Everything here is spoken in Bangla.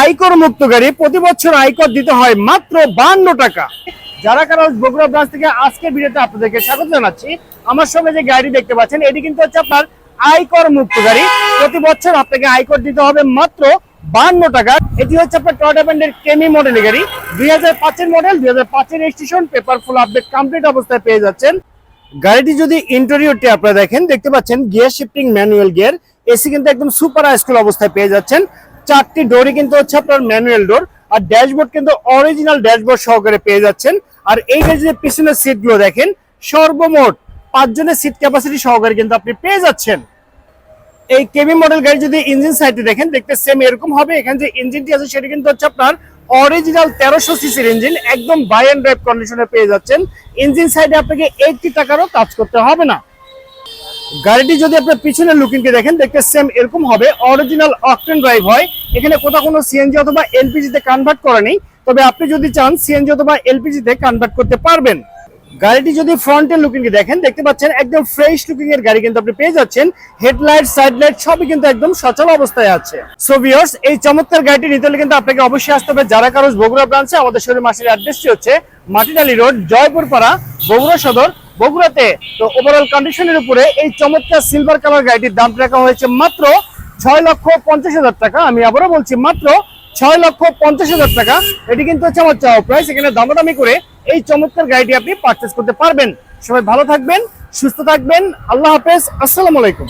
আয়কর মুক্ত গাড়ি প্রতি বছর আয়কর দিতে হয় মাত্র বান্ন টাকা। যারা কারও বগুড়া ব্রাঞ্চ থেকে আজকের ভিডিওতে আপনাদেরকে স্বাগত জানাচ্ছি, আমার সঙ্গে যে গাড়ি দেখতে পাচ্ছেন, এটি কিন্তু হচ্ছে আপনার আয়কর মুক্ত গাড়ি। প্রতি বছর আপনাকে আয়কর দিতে হবে মাত্র বান্ন টাকা। এটি হচ্ছে আপনার টয়টা ব্র্যান্ডের কেমি মডেলের গাড়ি। দুই হাজার পাঁচের মডেল দুই হাজার পাঁচের registration paper full update complete অবস্থায় পেয়ে যাচ্ছেন। গাড়িটি যদি ইন্টেরিয়রটি আপনারা দেখেন, দেখতে পাচ্ছেন gear shifting manual gear AC কিন্তু একদম সুপার স্কুল অবস্থায় পেয়ে যাচ্ছেন। চারটি ডোরই কিন্তু হচ্ছে আপনার ম্যানুয়াল ডোর আর ড্যাশবোর্ড কিন্তু অরিজিনাল ড্যাশবোর্ড সহকারে পেয়ে যাচ্ছেন। আর এই যে পিছনের সিটগুলো দেখেন, সর্বমোট পাঁচজনের সিট ক্যাপাসিটি সহকারে কিন্তু আপনি পেয়ে যাচ্ছেন। এই কেবি মডেল গাড়ি যদি ইঞ্জিন সাইডে দেখেন, দেখতে সেম এরকম হবে। এখানে যে ইঞ্জিনটি আছে, সেটা কিন্তু হচ্ছে আপনার অরিজিনাল তেরোশো সিসির ইঞ্জিন একদম বাই অ্যান্ড ড্রাইভ কন্ডিশনে পেয়ে যাচ্ছেন। ইঞ্জিন সাইডে আপনাকে এইটটি টাকারও কাজ করতে হবে না। গাড়িটি যদি আপনার পিছনের লুকিংকে দেখেন, দেখতে সেম এরকম হবে। অরিজিনাল অকটেন ড্রাইভ হয়। এখানে কোথাও কোনো সিএনজি অথবা এলপিজি তে কনভার্ট করা নেই। তবে আপনি যদি চান সিএনজি অথবা এলপিজি তে কনভার্ট করতে পারবেন। গাড়িটি যদি ফ্রন্টের লুকিং দেখেন, দেখতে পাচ্ছেন একদম ফ্রেশ লুকিং এর গাড়ি কিন্তু আপনি পেয়ে যাচ্ছেন। হেডলাইট সাইড লাইট সবই কিন্তু একদম সচল অবস্থায় আছে। সো ভিউয়ার্স এই চমৎকার গাড়িটি নিতে হলে কিন্তু আপনাকে অবশ্যই আসতে হবে যারা কারোজ বগুড়া ব্রাঞ্চে আমাদের শরীর মাসের অ্যাড্রেসটি হচ্ছে মাটিডালি রোড জয়পুরপাড়া, বগুড়া সদর। বগুড়াতে। তো ওভারঅল কন্ডিশনের উপরে এই চমৎকার সিলভার কালার গাড়িটির দাম রাখা হয়েছে মাত্র ছয় লক্ষ পঞ্চাশ হাজার টাকা। আমি আবারও বলছি, মাত্র ছয় লক্ষ পঞ্চাশ হাজার টাকা। এটি কিন্তু হচ্ছে আমার চাওয়া প্রাইস এখানে দামাদামি করে এই চমৎকার গাড়িটি আপনি পারচেস করতে পারবেন। সবাই ভালো থাকবেন, সুস্থ থাকবেন। আল্লাহ হাফেজ। আসসালামু আলাইকুম।